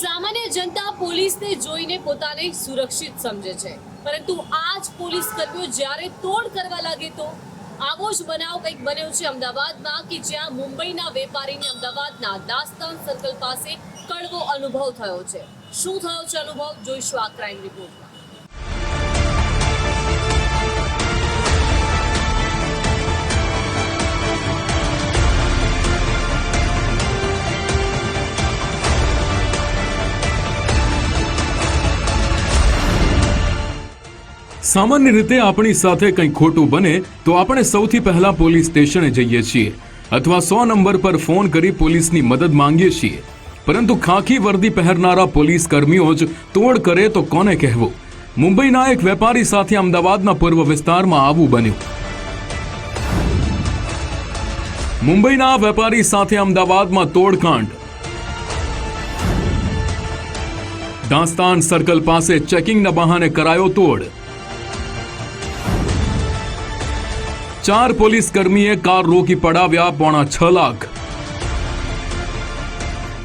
સામાન્ય જનતા પોલીસને જોઈને પોતાને સુરક્ષિત સમજે છે. પરંતુ આ જ પોલીસ કર્મીઓ જ્યારે તોડ કરવા લાગે તો આવો જ બનાવ કંઈક બન્યો છે અમદાવાદમાં કે જ્યાં મુંબઈના વેપારીને અમદાવાદના દાસ્તાન સર્કલ પાસે કડવો અનુભવ થયો છે. શું થયો છે અનુભવ? જોઈશું આ ક્રાઇમ રિપોર્ટમાં. સામાન્ય રીતે આપણી સાથે કંઈ ખોટું બને તો આપણે સૌથી પહેલા પોલીસ સ્ટેશને જઈએ છીએ અથવા સો નંબર પર ફોન કરી પોલીસની મદદ માંગીએ છીએ. પરંતુ ખાખી વર્દી પહેરનારા પોલીસ કર્મીઓ જ તોડ કરે તો કોને કહેવું? મુંબઈના એક વેપારી સાથે અમદાવાદના પૂર્વ વિસ્તારમાં આવું બન્યું. મુંબઈના વેપારી સાથે અમદાવાદમાં તોડકાંડ. દાસ્તાન સર્કલ પાસે ચેકિંગના બહાને કરાયો તોડ. ચાર પોલીસ કર્મીએ કાર રોકી પડાવ્યા પોણા છ લાખ.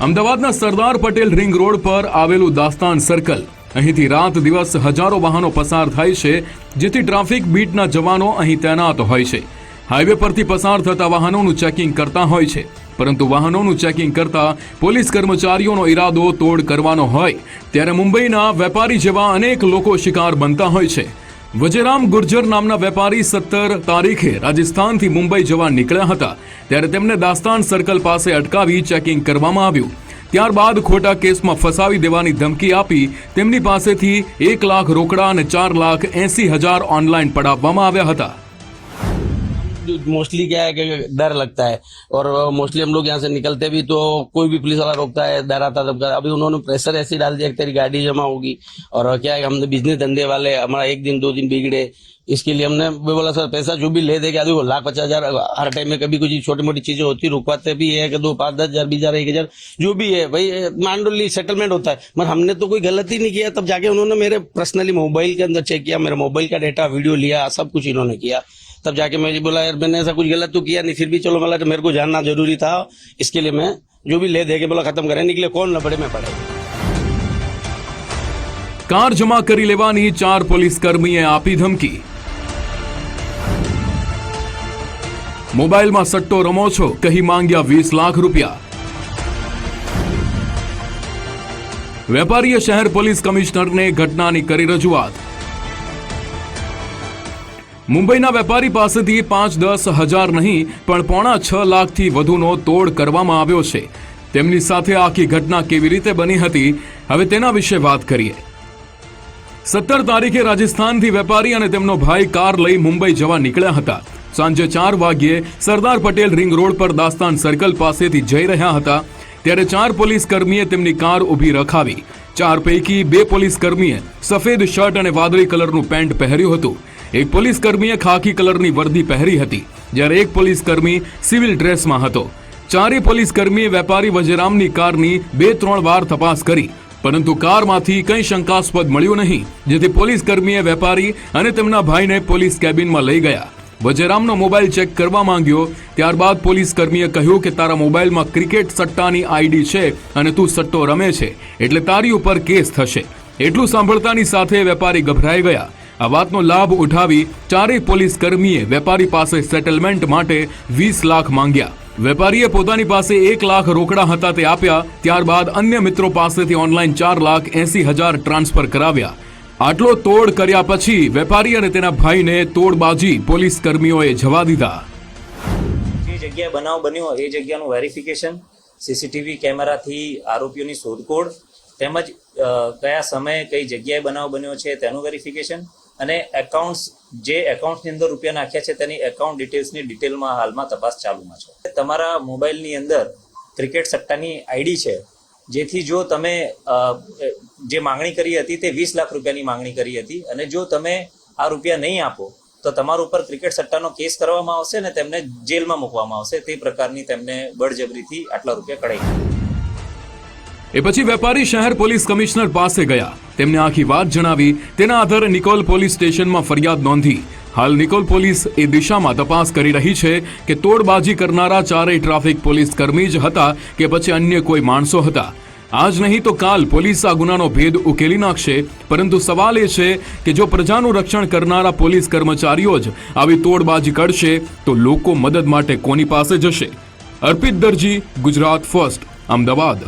અમદાવાદના સરદાર પટેલ રિંગ રોડ પર આવેલું દાસ્તાન સર્કલ. અહીંથી રાત દિવસ હજારો વાહનો પસાર થાય છે, જેથી ટ્રાફિક બીટના જવાનો અહીં તૈનાત હોય છે. હાઈવે પરથી પસાર થતા વાહનોનું ચેકિંગ કરતા હોય છે, પરંતુ વાહનોનું ચેકિંગ કરતા પોલીસ કર્મચારીઓનો ઈરાદો તોડ કરવાનો હોય. ત્યારે મુંબઈના વેપારી જેવા અનેક લોકો શિકાર બનતા હોય છે. વજેરામ ગુર્જર નામના વેપારી સત્તર તારીખે રાજસ્થાનથી મુંબઈ જવા નીકળ્યા હતા. ત્યારે તેમને દાસ્તાન સર્કલ પાસે અટકાવી ચેકિંગ કરવામાં આવ્યું. ત્યારબાદ ખોટા કેસમાં ફસાવી દેવાની ધમકી આપી તેમની પાસેથી એક લાખ રોકડા અને ચાર લાખ એસી હજાર ઓનલાઈન પડાવવામાં આવ્યા હતા. मोस्टली क्या है कि डर लगता है। और मोस्टली हम लोग यहाँ से निकलते भी तो कोई भी पुलिस वाला रोकता है डराता धमका अभी उन्होंने प्रेशर ऐसी डाल दिया तेरी गाड़ी जमा होगी। और क्या है हमने बिज़नेस धंधे वाले, हमारा एक दिन, दो दिन बिगड़े। इसके लिए हमने बोला, सर, पैसा जो भी ले देगा आदमी को लाख पचास हज़ार हर टाइम में कभी कुछ छोटी मोटी चीज़ें होती, रुकवाते भी है दो, पाँच, दस हज़ार, बीस हज़ार, एक हज़ार, जो भी है भाई मान सेटलमेंट होता है। मगर हमने तो कोई गलती नहीं किया, तब जाके उन्होंने मेरे पर्सनली मोबाइल के अंदर चेक किया, मेरे मोबाइल का डेटा वीडियो लिया, सब कुछ इन्होंने किया। तब जाके मैं बोला यार मैंने ऐसा कुछ गलत तो किया नहीं फिर भी चलो मतलब मेरे को जानना जरूरी था इसके लिए मैं जो भी ले दे के बोला खत्म करें निकले कौन न पड़े मैं पड़े કાર જમા કરી લેવાની ચાર પોલીસ કર્મીએ આપી ધમકી મોબાઈલમાં સટ્ટો રમો છો કહી માંગ્યા વીસ લાખ રૂપિયા વેપારીએ શહેર પોલીસ કમિશનરને ઘટનાની કરી રજૂઆત મુંબઈના વેપારી પાસેથી પાંચ દસ હજાર નહીં, પણ પોણા છ લાખથી વધુનો તોડ કરવામાં આવ્યો છે. તેમની સાથે આખી ઘટના કેવી રીતે બની હતી, હવે તેના વિશે વાત કરીએ. સત્તર તારીખે રાજસ્થાનથી વેપારી અને તેમનો ભાઈ કાર લઈ મુંબઈ જવા નીકળ્યા હતા. સાંજે ચાર વાગ્યે સરદાર પટેલ રિંગ રોડ પર દાસ્તાન સર્કલ પાસેથી જઈ રહ્યા હતા, ત્યારે ચાર પોલીસ કર્મીએ તેમની કાર ઊભી રખાવી. ચાર પૈકી બે પોલીસ કર્મીએ સફેદ શર્ટ અને વાદળી કલરનું પેન્ટ પહેર્યું હતું. એક પોલીસ કર્મીએ ખાકી કલરની વર્દી પહેરી હતી, જ્યારે એક પોલીસ કર્મી સિવિલ ડ્રેસમાં હતો. ચારેય પોલીસ કર્મીએ વેપારી વજરામની કારની બે ત્રણ વાર તપાસ કરી, પરંતુ કારમાંથી કંઈ શંકાસ્પદ મળ્યું નહીં, જેથી પોલીસ કર્મીએ વેપારી અને તેમના ભાઈને પોલીસ કેબિનમાં લઈ ગયા. વજેરામનો મોબાઈલ ચેક કરવા માંગ્યો, ત્યારબાદ પોલીસ કર્મીએ કહ્યું કે તારા મોબાઈલમાં ક્રિકેટ સટ્ટાની આઈડી છે અને તું સટ્ટો રમે છે, એટલે તારી ઉપર કેસ થશે. એટલું સાંભળતાની સાથે વેપારી ગભરાઈ ગયા. આ વાતનો લાભ ઉઠાવી ચારેય પોલીસ કર્મીએ વેપારી પાસે સેટલમેન્ટ માટે વીસ લાખ માંગ્યા. વેપારીએ પોતાની પાસે એક લાખ રોકડા હતા તે આપ્યા, ત્યારબાદ અન્ય મિત્રો પાસેથી ઓનલાઈન ચાર લાખ એસી હજાર ટ્રાન્સફર કરાવ્યા. આટલો તોડ કર્યા પછી વેપારી અને તેના ભાઈને તોડબાજી પોલીસ કર્મીઓએ જવા દીધા. જે જગ્યાએ બનાવ બન્યો એ જગ્યાનું વેરિફિકેશન, સીસીટીવી કેમેરાથી આરોપીઓની શોધખોળ, તેમજ કયા સમયે કઈ જગ્યાએ બનાવ બન્યો છે તેનું વેરિફિકેશન અને એકાઉન્ટ્સ જે એકાઉન્ટની અંદર રૂપિયા નાખ્યા છે, તેની એકાઉન્ટ ડિટેલ્સની ડિટેલમાં હાલમાં તપાસ ચાલુમાં છે. તમારા મોબાઈલની અંદર ક્રિકેટ સટ્ટાની આઈડી છે, જેથી જો તમે જે માંગણી કરી હતી તે વીસ લાખ રૂપિયાની માંગણી કરી હતી અને જો તમે આ રૂપિયા નહીં આપો, તો તમારા ઉપર ક્રિકેટ સટ્ટાનો કેસ કરવામાં આવશે ને તેમને જેલમાં મૂકવામાં આવશે, તે પ્રકારની તેમને બળજબરીથી આટલા રૂપિયા કઢાઈ એ પછી વેપારી શહેર પોલીસ કમિશનર પાસે ગયા. તેમને આખી વાત જણાવી. તેના આધારે નિકોલ પોલીસ સ્ટેશનમાં ફરિયાદ નોંધી. હાલ નિકોલ પોલીસ એ દિશામાં તપાસ કરી રહી છે કે તોડબાજી કરનારા ચારેય ટ્રાફિક પોલીસ કર્મી જ હતા કે પછી અન્ય કોઈ માણસો હતા. આજ નહીં તો કાલ પોલીસ આ ગુનાનો ભેદ ઉકેલી નાખશે. પરંતુ સવાલ એ છે કે જો પ્રજાનું રક્ષણ કરનારા પોલીસ કર્મચારીઓ જ આવી તોડબાજી કરશે, તો લોકો મદદ માટે કોની પાસે જશે? અર્પિત દરજી, ગુજરાત ફર્સ્ટ, અમદાવાદ.